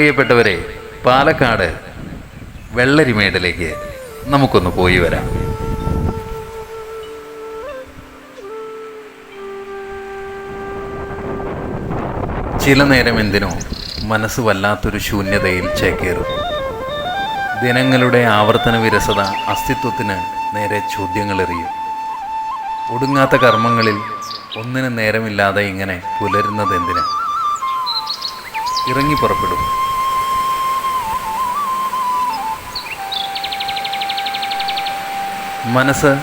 പ്രിയപ്പെട്ടവരെ പാലക്കാട് വെള്ളരിമേടിലേക്ക് നമുക്കൊന്ന് പോയി വരാം. ചില നേരം എന്തിനോ മനസ്സ് വല്ലാത്തൊരു ശൂന്യതയിൽ ചേക്കേറും. ദിനങ്ങളുടെ ആവർത്തന വിരസത അസ്തിത്വത്തിന് നേരെ ചോദ്യങ്ങളെറിയും. ഒടുങ്ങാത്ത കർമ്മങ്ങളിൽ ഒന്നിനു നേരമില്ലാതെ ഇങ്ങനെ പുലരുന്നത് എന്തിനാണ് ഇറങ്ങി പുറപ്പെടും. മനസ്സ്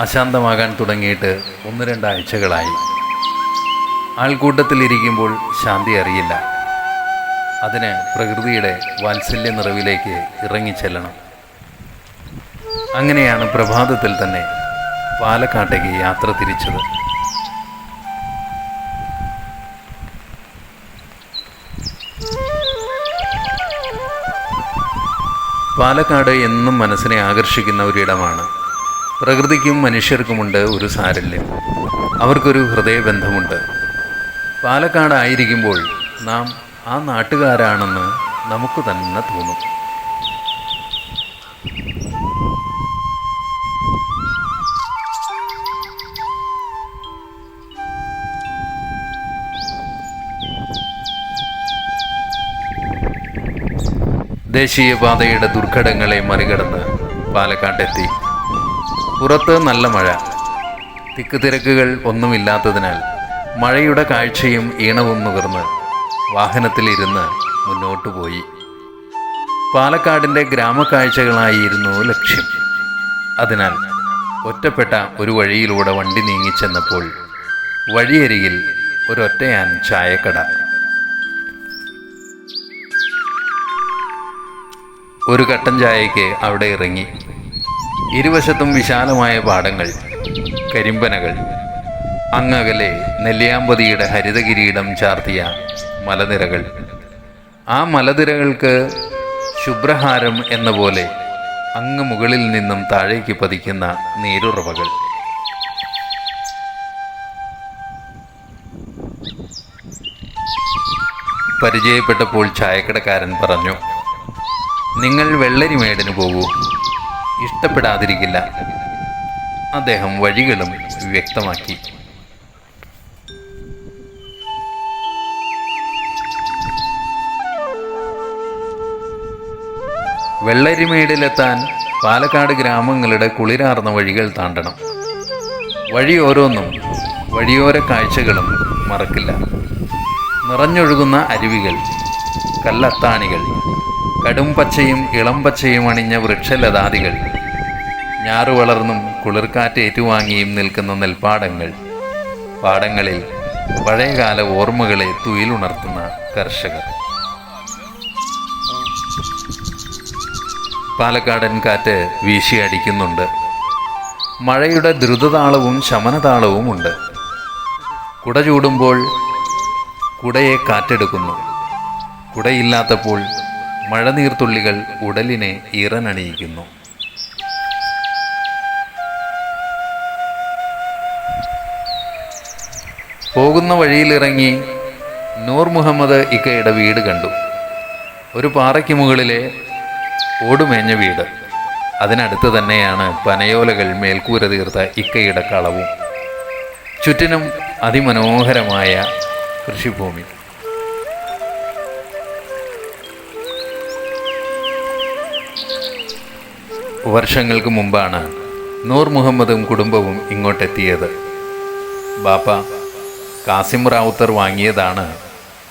അശാന്തമാകാൻ തുടങ്ങിയിട്ട് ഒന്ന് രണ്ടാഴ്ചകളായി ആൾക്കൂട്ടത്തിലിരിക്കുമ്പോൾ ശാന്തി അറിയില്ല. അതിന് പ്രകൃതിയുടെ വാത്സല്യ നിറവിലേക്ക് ഇറങ്ങിച്ചെല്ലണം അങ്ങനെയാണ് പ്രഭാതത്തിൽ തന്നെ പാലക്കാട്ടേക്ക് യാത്ര തിരിച്ചത്. പാലക്കാട് എന്നും മനസ്സിനെ ആകർഷിക്കുന്ന ഒരിടമാണ് പ്രകൃതിക്കും മനുഷ്യർക്കുമുണ്ട് ഒരു സാരല്യം. അവർക്കൊരു ഹൃദയബന്ധമുണ്ട്. പാലക്കാടായിരിക്കുമ്പോൾ നാം ആ നാട്ടുകാരാണെന്ന് നമുക്ക് തന്നെ തോന്നും. ദേശീയപാതയുടെ ദുർഘടങ്ങളെ മറികടന്ന് പാലക്കാട്ടെത്തി. പുറത്ത് നല്ല മഴ. തിക്ക് തിരക്കുകൾ ഒന്നുമില്ലാത്തതിനാൽ മഴയുടെ കാഴ്ചയും ഈണവും നുകർന്ന് വാഹനത്തിലിരുന്ന് മുന്നോട്ടു പോയി. പാലക്കാടിന്റെ ഗ്രാമക്കാഴ്ചകളായിരുന്നു ലക്ഷ്യം. അതിനാൽ ഒറ്റപ്പെട്ട ഒരു വഴിയിലൂടെ വണ്ടി നീങ്ങിച്ചെന്നപ്പോൾ വഴിയരികിൽ ഒരൊറ്റയാൻ ചായക്കട. ഒരു കട്ടൻ ചായയ്ക്ക് അവിടെ ഇറങ്ങി. ഇരുവശത്തും വിശാലമായ പാടങ്ങൾ കരിമ്പനകൾ. അങ്ങകലെ നെല്ലിയാമ്പതിയുടെ ഹരിതകിരീടം ചാർത്തിയ മലനിരകൾ. ആ മലനിരകൾക്ക് ശുഭ്രഹാരം എന്ന പോലെ അങ്ങ് മുകളിൽ നിന്നും താഴേക്ക് പതിക്കുന്ന നീരുറവകൾ. പരിചയപ്പെട്ടപ്പോൾ ചായക്കടക്കാരൻ പറഞ്ഞു നിങ്ങൾ വെള്ളരിമേടിന് പോകൂ. ഇഷ്ടപ്പെടാതിരിക്കില്ല. അദ്ദേഹം വഴികളും വ്യക്തമാക്കി. വെള്ളരിമേടിലെത്താൻ പാലക്കാട് ഗ്രാമങ്ങളുടെ കുളിരാർന്ന വഴികൾ താണ്ടണം. വഴി ഓരോന്നും വഴിയോര കാഴ്ചകളും മറക്കില്ല. നിറഞ്ഞൊഴുകുന്ന അരുവികൾ കല്ലത്താണികൾ കടും പച്ചയും ഇളം പച്ചയും അണിഞ്ഞ വൃക്ഷലതാദികൾ ഞാറു വളർന്നും കുളിർക്കാറ്റ് ഏറ്റുവാങ്ങിയും നിൽക്കുന്ന നെൽപ്പാടങ്ങൾ പാടങ്ങളിൽ പഴയകാല ഓർമ്മകളെ തുയിലുണർത്തുന്ന കർഷകർ. പാലക്കാടൻ കാറ്റ് വീശിയടിക്കുന്നുണ്ട് മഴയുടെ ദ്രുതതാളവും ശമനതാളവും ഉണ്ട് കുട ചൂടുമ്പോൾ കുടയെ കാറ്റെടുക്കുന്നു. കുടയില്ലാത്തപ്പോൾ മഴനീർത്തുള്ളികൾ ഉടലിനെ ഇറനണിയിക്കുന്നു പോകുന്ന വഴിയിലിറങ്ങി നൂർ മുഹമ്മദ് ഇക്കയുടെ വീട് കണ്ടു. ഒരു പാറയ്ക്ക് മുകളിലെ ഓടുമേഞ്ഞ വീട്. അതിനടുത്ത് തന്നെയാണ് പനയോലകൾ മേൽക്കൂര തീർത്ത ഇക്കയുടെ കളവും. ചുറ്റിനും അതിമനോഹരമായ കൃഷിഭൂമി. വർഷങ്ങൾക്ക് മുമ്പാണ് നൂർ മുഹമ്മദും കുടുംബവും ഇങ്ങോട്ടെത്തിയത്. ബാപ്പ കാസിം റാവുത്തർ വാങ്ങിയതാണ്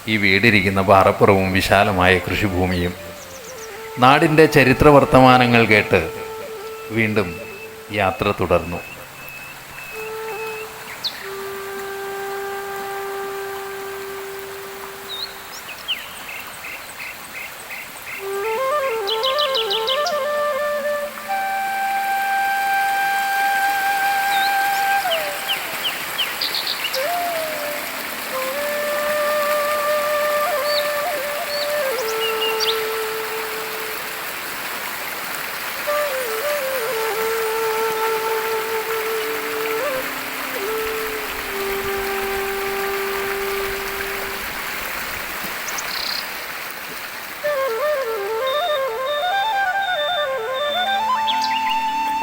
ഈ വീടിരിക്കുന്ന പാറപ്പുറവും വിശാലമായ കൃഷിഭൂമിയും. നാടിന്റെ ചരിത്ര വർത്തമാനങ്ങൾ കേട്ട് വീണ്ടും യാത്ര തുടർന്നു.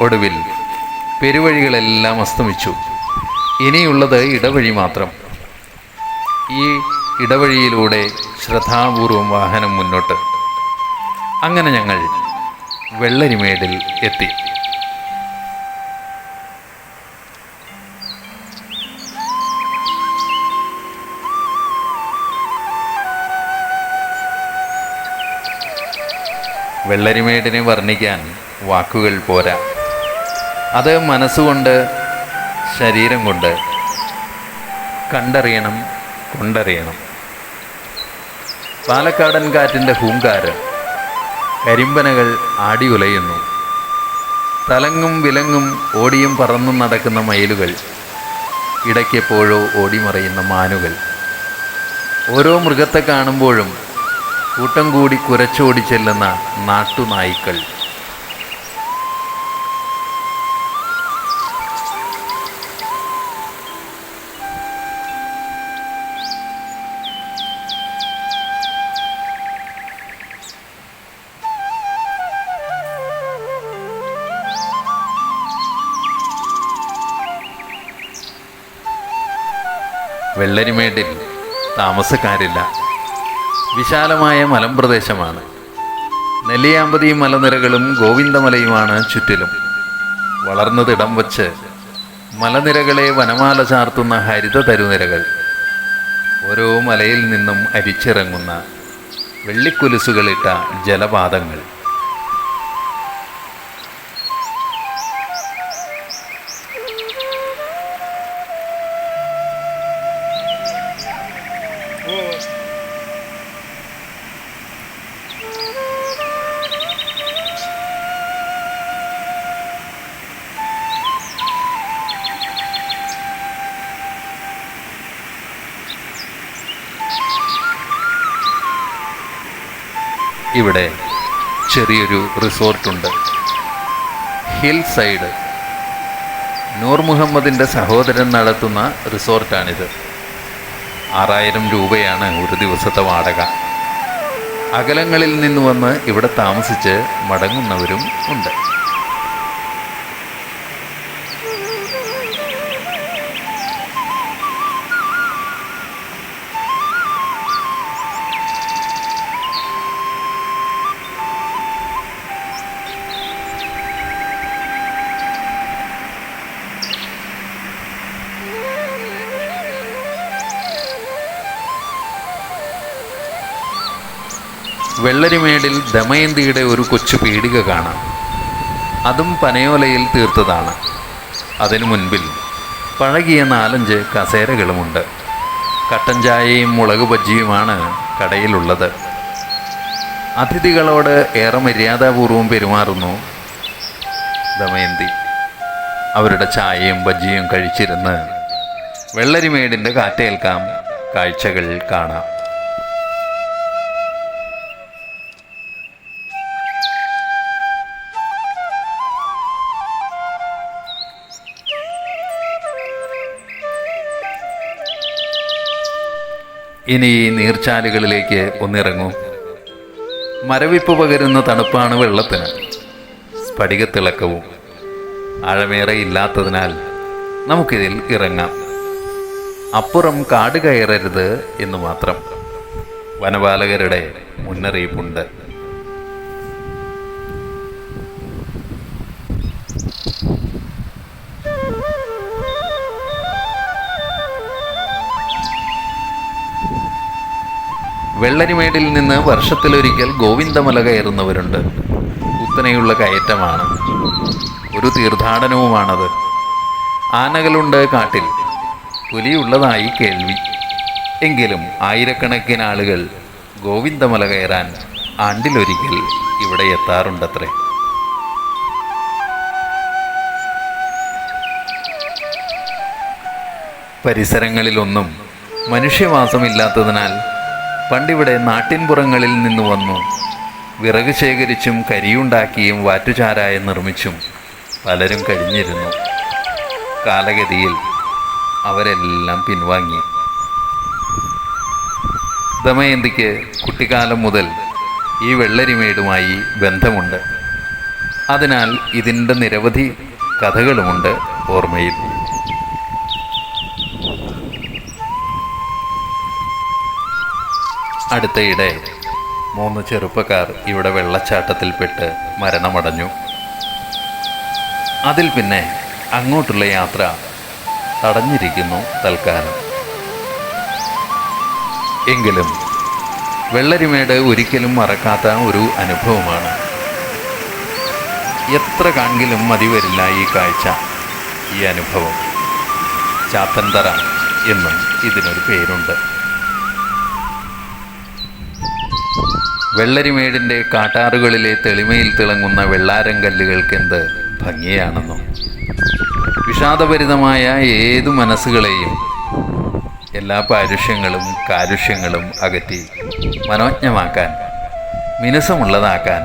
ഒടുവിൽ പെരുവഴികളെല്ലാം അസ്തമിച്ചു. ഇനിയുള്ളത് ഇടവഴി മാത്രം. ഈ ഇടവഴിയിലൂടെ ശ്രദ്ധാപൂർവം വാഹനം മുന്നോട്ട്. അങ്ങനെ ഞങ്ങൾ വെള്ളരിമേടിൽ എത്തി. വെള്ളരിമേടിനെ വർണിക്കാൻ വാക്കുകൾ പോരാ. അത് മനസ്സുകൊണ്ട് ശരീരം കൊണ്ട് കണ്ടറിയണം കൊണ്ടറിയണം. പാലക്കാടൻ കാറ്റിന്റെ ഹൂങ്കാരം കരിമ്പനകൾ ആടി ഉലയുന്നു. തലങ്ങും വിലങ്ങും ഓടിയും പറന്നും നടക്കുന്ന മയിലുകൾ ഇടയ്ക്കെപ്പോഴോ ഓടിമറയുന്ന മാനുകൾ. ഓരോ മൃഗത്തെ കാണുമ്പോഴും കൂട്ടം കൂടി കുരച്ചോടി ചെല്ലുന്ന നാട്ടുനായ്ക്കൾ വെള്ളരിമേട്ടിൽ താമസക്കാരില്ല. വിശാലമായ മലമ്പ്രദേശമാണ്. നെല്ലിയാമ്പതി മലനിരകളും ഗോവിന്ദമലയുമാണ് ചുറ്റിലും. വളർന്നതിടം വച്ച് മലനിരകളെ വനമാല ചാർത്തുന്ന ഹരിത തരുനിരകൾ. ഓരോ മലയിൽ നിന്നും അരിച്ചിറങ്ങുന്ന വെള്ളിക്കുലുസുകളിട്ട ജലപാതങ്ങൾ. ഇവിടെ ചെറിയൊരു റിസോർട്ടുണ്ട്. ഹിൽ സൈഡ് നൂർ മുഹമ്മദിന്റെ സഹോദരൻ നടത്തുന്ന റിസോർട്ടാണിത്. ആറായിരം രൂപയാണ് ഒരു ദിവസത്തെ വാടക. അകലങ്ങളിൽ നിന്ന് വന്ന് ഇവിടെ താമസിച്ച് മടങ്ങുന്നവരും ഉണ്ട്. വെള്ളരിമേടിൽ ദമയന്തിയുടെ ഒരു കൊച്ചു പീടിക കാണാം. അതും പനയോലയിൽ തീർത്തതാണ്. അതിനു മുൻപിൽ പഴകിയ നാലഞ്ച് കസേരകളുമുണ്ട്. കട്ടൻ ചായയും മുളക് ബജ്ജിയുമാണ് കടയിലുള്ളത്. അതിഥികളോട് ഏറെ മര്യാദാപൂർവം പെരുമാറുന്നു ദമയന്തി. അവരുടെ ചായയും ബജ്ജിയും കഴിച്ചിരുന്ന് വെള്ളരിമേടിന്റെ കാറ്റേൽക്കാം കാഴ്ചകൾ കാണാം. ഇനി ഈ നീർച്ചാലുകളിലേക്ക് ഒന്നിറങ്ങൂ. മരവിപ്പ് പകരുന്ന തണുപ്പാണ് വെള്ളത്തിന്. സ്ഫടികത്തിളക്കവും ആഴമേറെ ഇല്ലാത്തതിനാൽ നമുക്കിതിൽ ഇറങ്ങാം. അപ്പുറം കാട് കയറരുത് എന്ന് മാത്രം വനപാലകരുടെ മുന്നറിയിപ്പുണ്ട്. വെള്ളരിമേടിൽ നിന്ന് വർഷത്തിലൊരിക്കൽ ഗോവിന്ദമല കയറുന്നവരുണ്ട്. കുത്തനെയുള്ള കയറ്റമാണ്. ഒരു തീർത്ഥാടനവുമാണത്. ആനകളുണ്ട് കാട്ടിൽ. പുലിയുള്ളതായി കേൾവി. എങ്കിലും ആയിരക്കണക്കിന് ആളുകൾ ഗോവിന്ദമല കയറാൻ ആണ്ടിലൊരിക്കൽ ഇവിടെ എത്താറുണ്ടത്രേ. പരിസരങ്ങളിലൊന്നും മനുഷ്യവാസമില്ലാത്തതിനാൽ പണ്ടിവിടെ നാട്ടിൻപുറങ്ങളിൽ നിന്ന് വന്നു. വിറക് ശേഖരിച്ചും കരിയുണ്ടാക്കിയും വാറ്റുചാരായ നിർമ്മിച്ചും പലരും കഴിഞ്ഞിരുന്നു. കാലഗതിയിൽ അവരെല്ലാം പിൻവാങ്ങി. ദമയന്തിക്ക് കുട്ടിക്കാലം മുതൽ ഈ വെള്ളരിമേടുമായി ബന്ധമുണ്ട്. അതിനാൽ ഇതിന്റെ നിരവധി കഥകളുമുണ്ട് ഓർമ്മയിൽ. അടുത്തയിടെ മൂന്ന് ചെറുപ്പക്കാർ ഇവിടെ വെള്ളച്ചാട്ടത്തിൽപ്പെട്ട് മരണമടഞ്ഞു. അതിൽ പിന്നെ അങ്ങോട്ടുള്ള യാത്ര തടഞ്ഞിരിക്കുന്നു തൽക്കാലം. എങ്കിലും വെള്ളരിമേട് ഒരിക്കലും മറക്കാത്ത ഒരു അനുഭവമാണ്. എത്ര കാണെങ്കിലും മതി വരില്ല ഈ കാഴ്ച ഈ അനുഭവം. ചാത്തൻതറ എന്നും ഇതിനൊരു പേരുണ്ട്. വെള്ളരിമേടിന്റെ കാട്ടാറുകളിലെ തെളിമയിൽ തിളങ്ങുന്ന വെള്ളാരം കല്ലുകൾക്കെന്ത് ഭംഗിയാണെന്നോ? വിഷാദഭരിതമായ ഏതു മനസ്സുകളെയും എല്ലാ പാരുഷ്യങ്ങളും കാരുഷ്യങ്ങളും അകറ്റി മനോജ്ഞമാക്കാൻ മിനുസമുള്ളതാക്കാൻ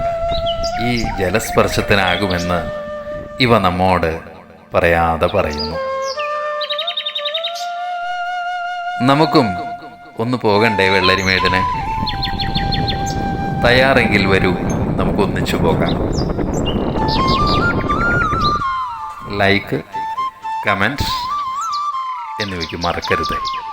ഈ ജലസ്പർശത്തിനാകുമെന്ന് ഇവ നമ്മോട് പറയാതെ പറയുന്നു. നമുക്കും ഒന്ന് പോകണ്ടേ വെള്ളരിമേടിന്? തയ്യാറെങ്കിൽ വരൂ. നമുക്കൊന്നിച്ചു പോകാം. ലൈക്ക് കമന്റ് എന്നിവയ്ക്ക് മറക്കരുത്.